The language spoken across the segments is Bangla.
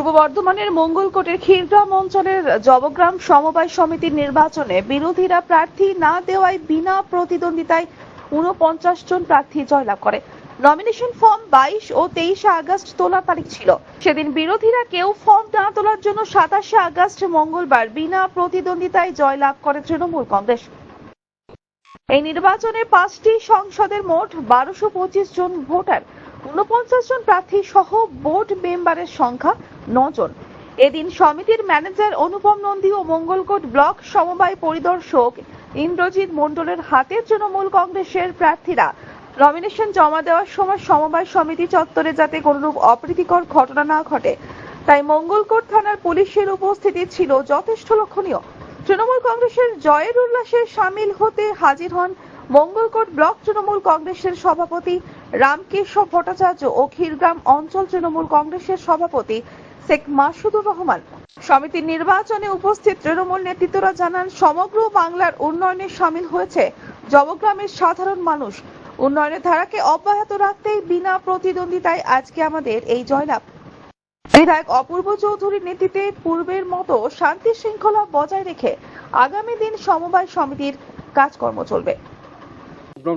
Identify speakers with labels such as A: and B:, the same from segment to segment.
A: পূর্ব বর্ধমানের মঙ্গলকোটের ক্ষীরগ্রাম অঞ্চলের জবগ্রাম সমবায় সমিতির নির্বাচনে বিরোধীরা প্রার্থী না দেওয়ায় বিনা প্রতিদ্বন্দ্বিতায় উনপঞ্চাশ জন প্রার্থী জয়লাভ করে। নমিনেশন ফর্ম বাইশ ও তেইশে আগস্ট তোলার তারিখ ছিল। সেদিন বিরোধীরা কেউ ফর্ম না তোলার জন্য সাতাশে আগস্ট মঙ্গলবার বিনা প্রতিদ্বন্দ্বিতায় জয়লাভ করে তৃণমূল কংগ্রেস। এই নির্বাচনে পাঁচটি সংসদের মোট বারোশো পঁচিশ জন ভোটার। উনপঞ্চাশ জন প্রার্থী সহ বোর্ড মেম্বারের সংখ্যা জন এদিন সমিতির ম্যানেজার অনুপম নন্দী ও মঙ্গলকোট ব্লক সমবায় পরিদর্শক ইন্দ্রজিৎ মণ্ডলের হাতে তৃণমূল কংগ্রেসের প্রার্থীরা নমিনেশন জমা দেওয়ার সময় সমবায় সমিতি চত্বরে যাতে কোনরূপ অপ্রীতিকর ঘটনা না ঘটে। তাই মঙ্গলকোট থানার পুলিশের উপস্থিতি ছিল যথেষ্ট লক্ষণীয়। তৃণমূল কংগ্রেসের জয়ের উল্লাসে সামিল হতে হাজির হন মঙ্গলকোট ব্লক তৃণমূল কংগ্রেসের সভাপতি রামকেশব ভট্টাচার্য ও ক্ষীরগ্রাম অঞ্চল তৃণমূল কংগ্রেসের সভাপতি শেখ মাসুদুর রহমান। সমিতির নির্বাচনে উপস্থিত তৃণমূল নেতৃত্বরা জানান, সমগ্র বাংলার উন্নয়নে সামিল হয়েছে জবগ্রামের সাধারণ মানুষ। উন্নয়নের ধারাকে অব্যাহত রাখতেই বিনা প্রতিদ্বন্দ্বিতায় আজকে আমাদের এই জয়লাভ। বিধায়ক অপূর্ব চৌধুরীর নেতৃত্বে পূর্বের মতো শান্তি শৃঙ্খলা বজায় রেখে আগামী দিন সমবায় সমিতির কাজকর্ম চলবে।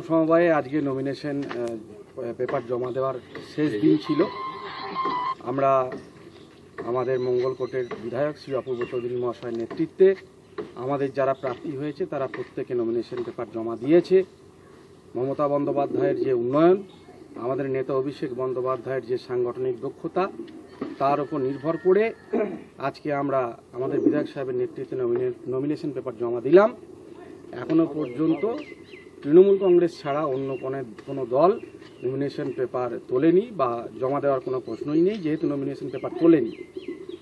B: সমবায়ে আজকে নমিনেশন পেপার জমা দেওয়ার শেষ দিন ছিল। আমরা আমাদের মঙ্গলকোটের বিধায়ক শ্রী অপূর্ব চৌধুরী মহাশয়ের নেতৃত্বে আমাদের যারা প্রার্থী হয়েছে, তারা প্রত্যেকে নমিনেশন পেপার জমা দিয়েছে। মমতা বন্দ্যোপাধ্যায়ের যে উন্নয়ন, আমাদের নেতা অভিষেক বন্দ্যোপাধ্যায়ের যে সাংগঠনিক দক্ষতা, তার উপর নির্ভর করে আজকে আমরা আমাদের বিধায়ক সাহেবের নেতৃত্বে নমিনেশন পেপার জমা দিলাম। এখনও পর্যন্ত তৃণমূল কংগ্রেস ছাড়া অন্য কোনো দল নমিনেশন পেপার তোলেনি বা জমা দেওয়ার কোনো প্রশ্নই নেই যেহেতু নমিনেশন পেপার তোলেনি।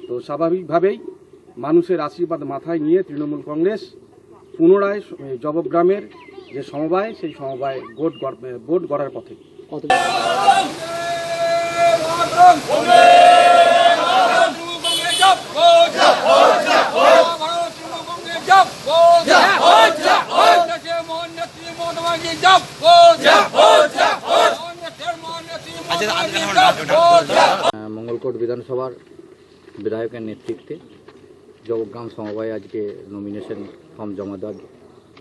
B: তো স্বাভাবিকভাবেই মানুষের আশীর্বাদ মাথায় নিয়ে তৃণমূল কংগ্রেস পুনরায় জবগ্রামের যে সমবায় সেই সমবায় ভোট ভোট গড়ার পথে।
C: মঙ্গলকোট বিধানসভার বিধায়কের নেতৃত্বে জবগ্রাম সমবায় আজকে নমিনেশন ফর্ম জমা দেওয়ার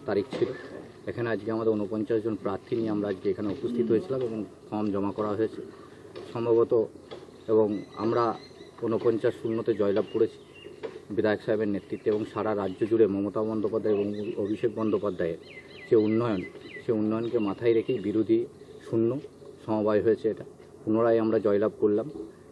C: তারিখ ছিল। এখানে আজকে আমাদের উনপঞ্চাশ জন প্রার্থী নিয়ে আমরা আজকে এখানে উপস্থিত হয়েছিলাম এবং ফর্ম জমা করা হয়েছে। সম্ভবত এবং আমরা উনপঞ্চাশ শূন্যতে জয়লাভ করেছি বিধায়ক সাহেবের নেতৃত্বে এবং সারা রাজ্য জুড়ে মমতা বন্দ্যোপাধ্যায় এবং অভিষেক বন্দ্যোপাধ্যায়ের যে উন্নয়ন, সে উন্নয়নকে মাথায় রেখেই বিরোধী শূন্য সমবায় হয়েছে এটা। পুনরায় আমরা জয়লাভ করলাম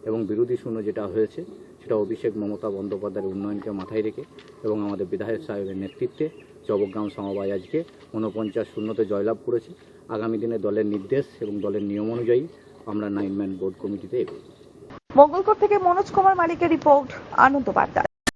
C: এবং বিরোধী শূন্য যেটা হয়েছে, সেটা অভিষেক মমতা বন্দ্যোপাধ্যায়ের উন্নয়নকে মাথায় রেখে এবং আমাদের বিধায়ক সাহেবের নেতৃত্বে জবগ্রাম সমবায় আজকে ঊনপঞ্চাশ শূন্যতে জয়লাভ করেছে। আগামী দিনে দলের নির্দেশ এবং দলের নিয়ম অনুযায়ী আমরা নাইন ম্যান বোর্ড কমিটিতে এগোই
A: মঙ্গলকোট থেকে মনোজ কুমার মালিকের রিপোর্ট, আনন্দ বার্তা।